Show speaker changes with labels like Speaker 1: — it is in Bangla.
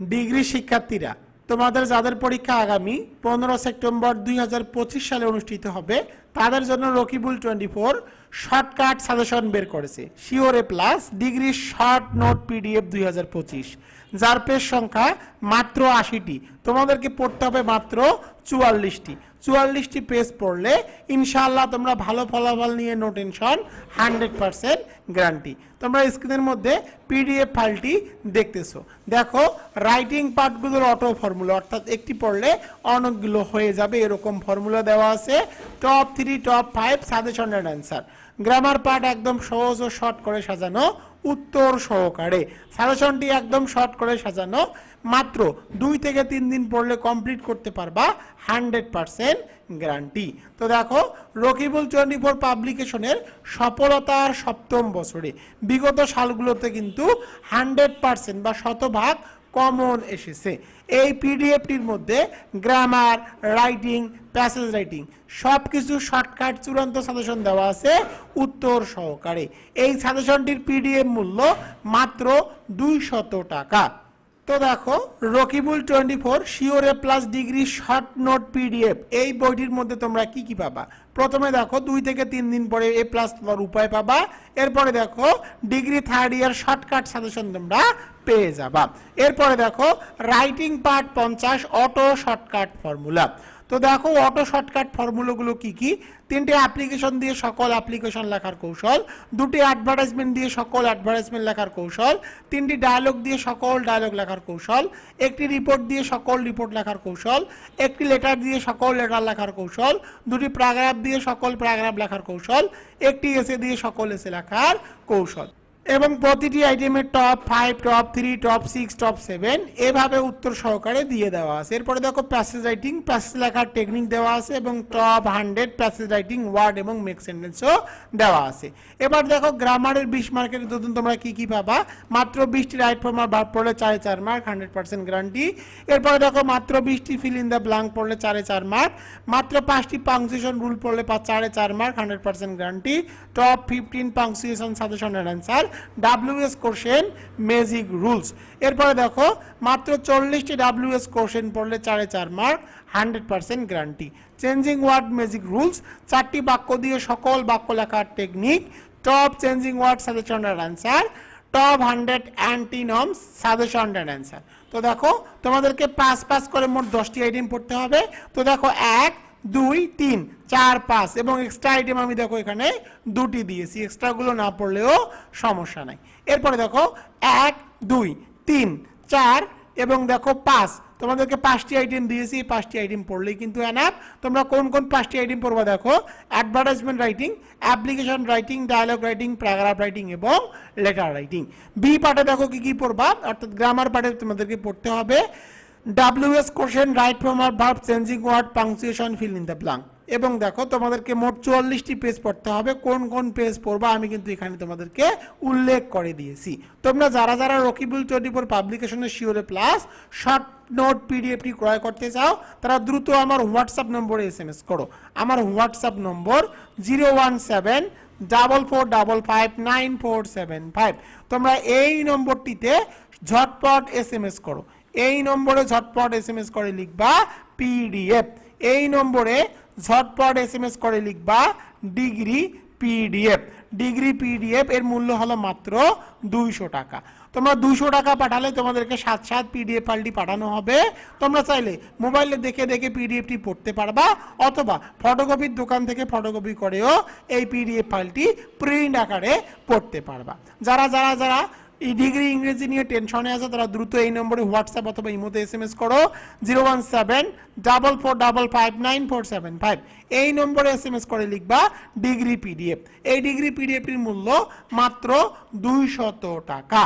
Speaker 1: ডিগ্রি শিক্ষার্থীরা, তোমাদের যাদের পরীক্ষা আগামী পনেরো সেপ্টেম্বর দুই হাজার পঁচিশ সালে অনুষ্ঠিত হবে, তাদের জন্য Rakibul twenty four shortcut suggestion বের করেছে। শিওরে plus degree short note PDF দুই হাজার পঁচিশ। যার পেজ সংখ্যা মাত্র আশিটি। তোমাদেরকে পড়তে হবে মাত্র চুয়াল্লিশটি। চুয়াল্লিশটি পেজ পড়লে ইনশাআল্লাহ তোমরা ভালো ফলাফল নিয়ে no tension hundred percent guarantee. তোমরা স্ক্রিনের মধ্যে পিডিএফ ফাইলটি দেখতেছো। দেখো, রাইটিং পার্টগুলোর অটো ফর্মুলা, অর্থাৎ একটি পড়লে অনেকগুলো হয়ে যাবে, এরকম ফর্মুলা দেওয়া আছে। Top three, top five suggestion and answer. Grammar part একদম সহজ ও শর্ট করে সাজানো উত্তর সহকারে। সাজেশনটি একদম শর্ট করে সাজানো। মাত্র দুই থেকে তিন দিন পড়লে কমপ্লিট করতে পারবা হান্ড্রেড পারসেন্ট গ্যারান্টি তো দেখো, রকিবুল ফোর পাবলিকেশনের সফলতার সপ্তম বছরে। বিগত সালগুলোতে কিন্তু হান্ড্রেড পারসেন্ট বা শতভাগ কমন এসেছে। এই পিডিএফটির মধ্যে গ্রামার রাইটিং প্যাসেজ রাইটিং সব কিছু শর্টকাট চূড়ান্ত সাজেশন দেওয়া আছে উত্তর সহকারে। এই সাজেশনটির পিডিএফ মূল্য মাত্র দুইশত টাকা। তো দেখো Rakibul twenty four শিওরে plus degree short note PDF এই বইটির মধ্যে তোমরা কি কি পাবা? প্রথমে দেখো, দুই থেকে তিন দিন পরে এ প্লাস তোমার উপায় পাবা। এরপরে দেখো degree third year shortcut suggestion তোমরা পেয়ে যাবা। এরপরে দেখো রাইটিং পার্ট পঞ্চাশ অটো শর্টকাট ফর্মুলা তো দেখো অটো শর্টকাট ফর্মুলাগুলো কি কি? তিনটে অ্যাপ্লিকেশন দিয়ে সকল অ্যাপ্লিকেশন লেখার কৌশল, দুটি অ্যাডভার্টাইজমেন্ট দিয়ে সকল অ্যাডভার্টাইজমেন্ট লেখার কৌশল, তিনটি ডায়লগ দিয়ে সকল ডায়লগ লেখার কৌশল, একটি রিপোর্ট দিয়ে সকল রিপোর্ট লেখার কৌশল, একটি লেটার দিয়ে সকল লেটার লেখার কৌশল, দুটি প্যারাগ্রাফ দিয়ে সকল প্যারাগ্রাফ লেখার কৌশল, একটি এসে দিয়ে সকল এসে লেখার কৌশল। এবং প্রতিটি আইটেমের top five top three top six top seven এভাবে উত্তর সহকারে দিয়ে দেওয়া আছে। এরপরে দেখো প্যাসেজ রাইটিং প্যাসেজ লেখার টেকনিক দেওয়া আছে এবং top hundred passage writing word এবং মেক সেন্টেন্সও দেওয়া আছে। এবার দেখো গ্রামারের বিশ মার্কের নতুন তোমরা কি কি পাবা? মাত্র বিশটি রাইট ফর্মার বার পড়লে চারে চার মার্ক হান্ড্রেড পার্সেন্ট গ্যারান্টি এরপরে দেখো মাত্র বিশটি ফিল ইন দ্য ব্লাঙ্ক পড়লে চারে চার মার্ক মাত্র পাঁচটি পাংচুয়েশন রুল পড়লে চারে চার mark hundred percent guarantee top fifteen punctuation suggestion answer W S question magic rules. এরপরে দেখো, মাত্র চল্লিশটি ডাব্লিউএস কোশ্চেন পড়লে চারে চার mark, hundred percent guarantee. Changing word magic rules, চারটি বাক্য দিয়ে সকল বাক্য লেখার technique, top changing word suggestion and answer, top hundred anti antonyms suggestion and answer. তো দেখো, তোমাদেরকে পাঁচ পাঁচ করে মোট দশটি আইটেম পড়তে হবে। তো দেখো, এক দুই, তিন, চার, পাঁচ এবং এক্সট্রা আইটেম আমি দেখো এখানে দুটি দিয়েছি। এক্সট্রাগুলো না পড়লেও সমস্যা নাই। এরপরে দেখো, এক, দুই, তিন, চার এবং দেখো পাঁচ। তোমাদেরকে পাঁচটি আইটেম দিয়েছি, পাঁচটি আইটেম পড়লেই কিন্তু এনাফ তোমরা কোন কোন পাঁচটি আইটেম পড়বা দেখো? Advertisement writing application writing dialogue writing paragraph writing এবং লেটার রাইটিং বি পার্টে দেখো কি কি পড়বা? অর্থাৎ গ্রামার পার্টে তোমাদেরকে পড়তে হবে। W S question right form R verb changing word punctuation fill in the blank এবং দেখো, তোমাদেরকে মোট চুয়াল্লিশটি পেজ পড়তে হবে। কোন কোন পেজ পড়বা, আমি কিন্তু এখানে তোমাদেরকে উল্লেখ করে দিয়েছি। তোমরা যারা যারা রকিবুল টোয়েন্টি ফোর পাবলিকেশনের শিওরে প্লাস শর্ট নোট পিডিএফটি ক্রয় করতে চাও, তারা দ্রুত আমার হোয়াটসঅ্যাপ নম্বরে এস এম এস করো। আমার WhatsApp number zero one seven double four double five nine four seven five তোমরা এই নম্বরটিতে ঝটপট এস এম এস করো। এই নম্বরে ঝটপট এস এম এস করে লিখবা পিডিএফ এই নম্বরে ঝটপট এস এম এস করে লিখবা ডিগ্রি পিডিএফ ডিগ্রি পিডিএফ এর মূল্য হলো মাত্র দুইশো টাকা। তোমরা দুশো টাকা পাঠালে তোমাদেরকে সাত সাত পিডিএফ ফাইলটি পাঠানো হবে। তোমরা চাইলে মোবাইলে দেখে দেখে পিডিএফটি পড়তে পারবা, অথবা ফটোকপির দোকান থেকে ফটোকপি করেও এই পিডিএফ ফাইলটি প্রিন্ট আকারে পড়তে পারবা। যারা যারা যারা এই ডিগ্রি ইংরেজি নিয়ে টেনশনে আছে, তারা দ্রুত এই নম্বরে হোয়াটসঅ্যাপ অথবা ইমোতে এস এম এস করো। Zero one seven double four double five nine four seven five এই নম্বরে এস এম এস করে লিখবা ডিগ্রি পিডিএফ এই ডিগ্রি পিডিএফটির মূল্য মাত্র দুইশত টাকা।